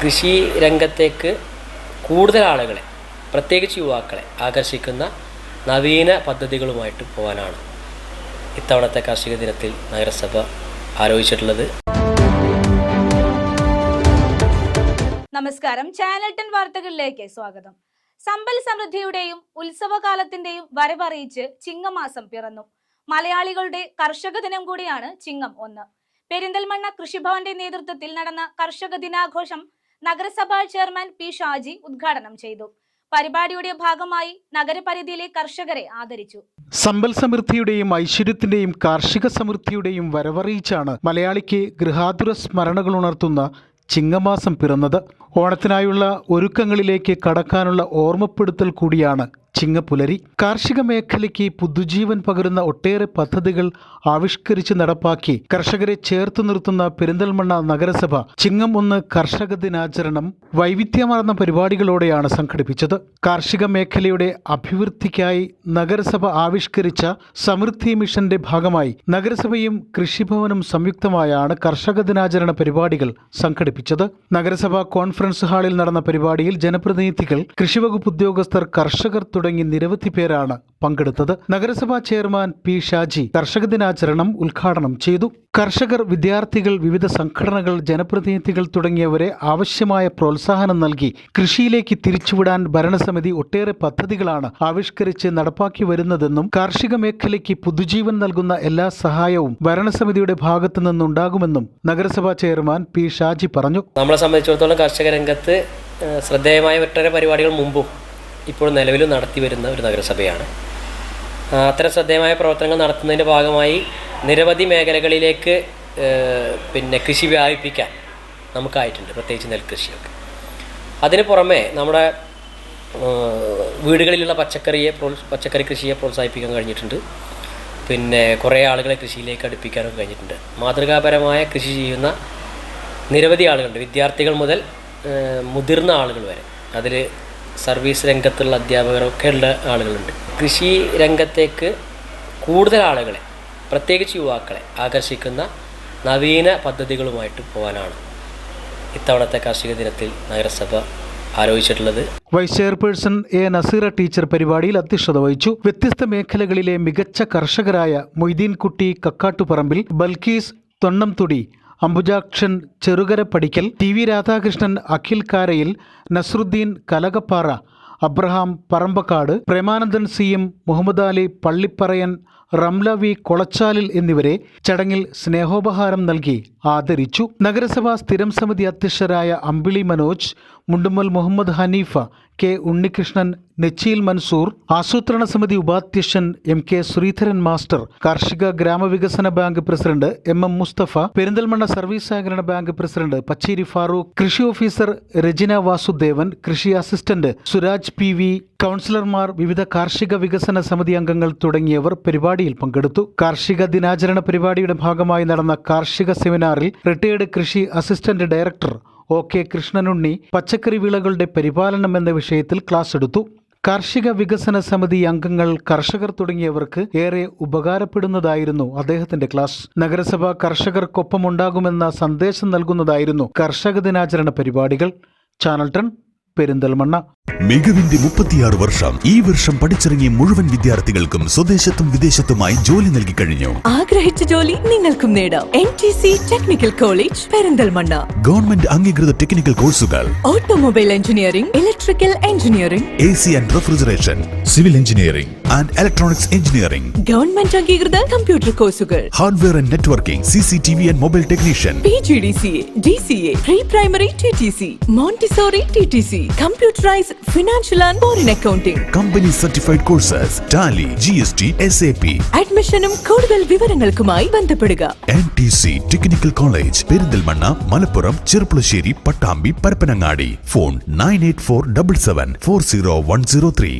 കൃഷി രംഗത്തേക്ക് കൂടുതൽ ആളുകളെ പ്രത്യേകിച്ച് യുവാക്കളെ ആകർഷിക്കുന്ന നവീന പദ്ധതികളുമായിട്ട് പോകാനാണ് ഇത്തവണത്തെ കാർഷിക ദിനത്തിൽ നഗരസഭ ആലോചിച്ചിട്ടുള്ളത് നമസ്കാരം. ചാനൽ ടെൻ വാർത്തകളിലേക്ക് സ്വാഗതം. സമ്പൽ സമൃദ്ധിയുടെയും ഉത്സവകാലത്തിന്റെയും വരവറിയിച്ച് ചിങ്ങമാസം പിറന്നു. മലയാളികളുടെ കർഷക ദിനം കൂടിയാണ് ചിങ്ങം ഒന്ന്. പെരിന്തൽമണ്ണ കൃഷിഭവന്റെ നേതൃത്വത്തിൽ നടന്ന കർഷക ദിനാഘോഷം നഗരസഭാ ചെയർമാൻ പി ഷാജി ഉദ്ഘാടനം ചെയ്തു. പരിപാടിയുടെ ഭാഗമായി നഗരപരിധിയിലെ കർഷകരെ ആദരിച്ചു. സമ്പൽ സമൃദ്ധിയുടെയും ഐശ്വര്യത്തിന്റെയും കാർഷിക സമൃദ്ധിയുടെയും വരവറിയിച്ചാണ് മലയാളിക്ക് ഗൃഹാതുര സ്മരണകൾ ഉണർത്തുന്ന ചിങ്ങമാസം പിറന്നത്. ഓണത്തിനായുള്ള ഒരുക്കങ്ങളിലേക്ക് കടക്കാനുള്ള ഓർമ്മപ്പെടുത്തൽ കൂടിയാണ് ചിങ്ങപ്പുലരി കാർഷിക മേഖലയ്ക്ക് പുതുജീവൻ പകരുന്ന ഒട്ടേറെ പദ്ധതികൾ ആവിഷ്കരിച്ച് നടപ്പാക്കി. കർഷകരെ ചേർത്ത് നിർത്തുന്ന പെരിന്തൽമണ്ണ നഗരസഭ ചിങ്ങം ഒന്ന് കർഷക ദിനാചരണം വൈവിധ്യമാർന്ന പരിപാടികളോടെയാണ് സംഘടിപ്പിച്ചത്. കാർഷിക മേഖലയുടെ അഭിവൃദ്ധിക്കായി നഗരസഭ ആവിഷ്കരിച്ച സമൃദ്ധി മിഷന്റെ ഭാഗമായി നഗരസഭയും കൃഷിഭവനും സംയുക്തമായാണ് കർഷക ദിനാചരണ പരിപാടികൾ സംഘടിപ്പിച്ചത്. നഗരസഭാ കോൺഫറൻസ് ഹാളിൽ നടന്ന പരിപാടിയിൽ ജനപ്രതിനിധികൾ കൃഷിവകുപ്പ് ഉദ്യോഗസ്ഥർ കർഷകർ തുടങ്ങി നിരവധി പേരാണ് പങ്കെടുത്തത്. നഗരസഭാ ചെയർമാൻ പി ഷാജി കർഷക ദിനാചരണം ഉദ്ഘാടനം ചെയ്തു. കർഷകർ വിദ്യാർത്ഥികൾ വിവിധ സംഘടനകൾ ജനപ്രതിനിധികൾ തുടങ്ങിയവരെ ആവശ്യമായ പ്രോത്സാഹനം നൽകി കൃഷിയിലേക്ക് തിരിച്ചുവിടാൻ ഭരണസമിതി ഒട്ടേറെ പദ്ധതികളാണ് ആവിഷ്കരിച്ച് നടപ്പാക്കി വരുന്നതെന്നും കാർഷിക മേഖലയ്ക്ക് പുതുജീവൻ നൽകുന്ന എല്ലാ സഹായവും ഭരണസമിതിയുടെ ഭാഗത്തു നിന്നുണ്ടാകുമെന്നും നഗരസഭാ ചെയർമാൻ പി ഷാജി പറഞ്ഞു. നമ്മളെ സംബന്ധിച്ചിടത്തോളം കാർഷിക രംഗത്ത് ശ്രദ്ധേയമായ ഒട്ടേറെ പരിപാടികൾ മുമ്പും ഇപ്പോൾ നിലവിൽ നടത്തി വരുന്ന ഒരു നഗരസഭയാണ്. അത്തരം ശ്രദ്ധേയമായ പ്രവർത്തനങ്ങൾ നടത്തുന്നതിന്റെ ഭാഗമായി നിരവധി മേഖലകളിലേക്ക് പിന്നെ കൃഷി വ്യാപിപ്പിക്കാൻ നമുക്കായിട്ടുണ്ട് പ്രത്യേകിച്ച് നെൽകൃഷിയൊക്കെ. അതിന് പുറമെ നമ്മുടെ വീടുകളിലുള്ള പച്ചക്കറിയെ പച്ചക്കറി കൃഷിയെ പ്രോത്സാഹിപ്പിക്കാൻ കഴിഞ്ഞിട്ടുണ്ട്. പിന്നെ കുറേ ആളുകളെ കൃഷിയിലേക്ക് അടുപ്പിക്കാനൊക്കെ കഴിഞ്ഞിട്ടുണ്ട്. മാതൃകാപരമായ കൃഷി ചെയ്യുന്ന നിരവധി ആളുകളുണ്ട്. വിദ്യാർത്ഥികൾ മുതൽ മുതിർന്ന ആളുകൾ വരെ. അതിൽ സർവീസ് രംഗത്തുള്ള അധ്യാപകരൊക്കെ ഉള്ള ആളുകളുണ്ട്. കൃഷി രംഗത്തേക്ക് കൂടുതൽ ആളുകളെ പ്രത്യേകിച്ച് യുവാക്കളെ ആകർഷിക്കുന്ന നവീന പദ്ധതികളുമായിട്ട് പോകാനാണ് ഇത്തവണത്തെ കാർഷിക ദിനത്തിൽ നഗരസഭ ആലോചിച്ചിട്ടുള്ളത് vice chairperson A Nazeera teacher പരിപാടിയിൽ അധ്യക്ഷത വഹിച്ചു. വ്യത്യസ്ത മേഖലകളിലെ മികച്ച കർഷകരായ Moideenkutty കക്കാട്ടുപറമ്പിൽ Balkees Thonnamthudi Ambujakshan Cherukara Padikkal T V Radhakrishnan Akhil Karayil Nasruddin Kalakappara Abraham Parambakkad Premanandan C M Muhammad Ali Pallipparayan Ramla V Kolachalil എന്നിവരെ ചടങ്ങിൽ സ്നേഹോപഹാരം നൽകി ആദരിച്ചു. നഗരസഭാ സ്ഥിരം സമിതി അധ്യക്ഷരായ അമ്പിളി മനോജ് മുണ്ടുമ്മൽ മുഹമ്മദ് ഹനീഫ കെ ഉണ്ണികൃഷ്ണൻ നെച്ചിയിൽ മൻസൂർ ആസൂത്രണ സമിതി ഉപാധ്യക്ഷൻ എം കെ ശ്രീധരൻ മാസ്റ്റർ കാർഷിക ഗ്രാമവികസന bank president M M Musthafa Perinthalmanna service സഹകരണ ബാങ്ക് പ്രസിഡന്റ് പച്ചേരി ഫാറൂഖ് കൃഷി ഓഫീസർ രജിന വാസുദേവൻ കൃഷി അസിസ്റ്റന്റ് സുരാജ് പി വി കൗൺസിലർമാർ വിവിധ കാർഷിക വികസന സമിതി അംഗങ്ങൾ തുടങ്ങിയവർ പരിപാടിയിൽ പങ്കെടുത്തു. കാർഷിക ദിനാചരണ പരിപാടിയുടെ ഭാഗമായി നടന്ന കാർഷിക സെമിനാറിൽ റിട്ടയേർഡ് കൃഷി assistant director O K Krishnanunni പച്ചക്കറി വിളകളുടെ പരിപാലനം എന്ന വിഷയത്തിൽ ക്ലാസ് എടുത്തു. കാർഷിക വികസന സമിതി അംഗങ്ങൾ കർഷകർ തുടങ്ങിയവർക്ക് ഏറെ ഉപകാരപ്പെടുന്നതായിരുന്നു അദ്ദേഹത്തിന്റെ ക്ലാസ്. നഗരസഭ കർഷകർക്കൊപ്പമുണ്ടാകുമെന്ന സന്ദേശം നൽകുന്നതായിരുന്നു കർഷക ദിനാചരണ പരിപാടികൾ. ചാനൽ ടൺ പെരിന്തൽമണ്ണ. മികവിന്റെ മുപ്പത്തിയാറ് വർഷം ഈ വർഷം പഠിച്ചിറങ്ങിയ മുഴുവൻ വിദ്യാർത്ഥികൾക്കും സ്വദേശത്തും വിദേശത്തുമായി ജോലി നൽകി കഴിഞ്ഞു. ആഗ്രഹിച്ച ജോലി നിങ്ങൾക്കും നേടാം. N T C technical college Perinthalmanna. Government അംഗീകൃത ടെക്നിക്കൽ കോഴ്സുകൾ. Automobile engineering electrical engineering A C and refrigeration civil engineering and electronics engineering government അംഗീകൃത കമ്പ്യൂട്ടർ കോഴ്സുകൾ. Hardware and networking C C T V and mobile technician P G D C A D C A pre primary T T C Montessori T T C computerise financial and foreign accounting company certified courses tally G S T S A P അഡ്മിഷനും കൂടുതൽ വിവരങ്ങൾക്കുമായി ബന്ധപ്പെടുക. N T C technical college Perinthalmanna Malappuram Cherpulassery Pattambi Parappanangadi. Phone nine eight four double seven four zero one zero three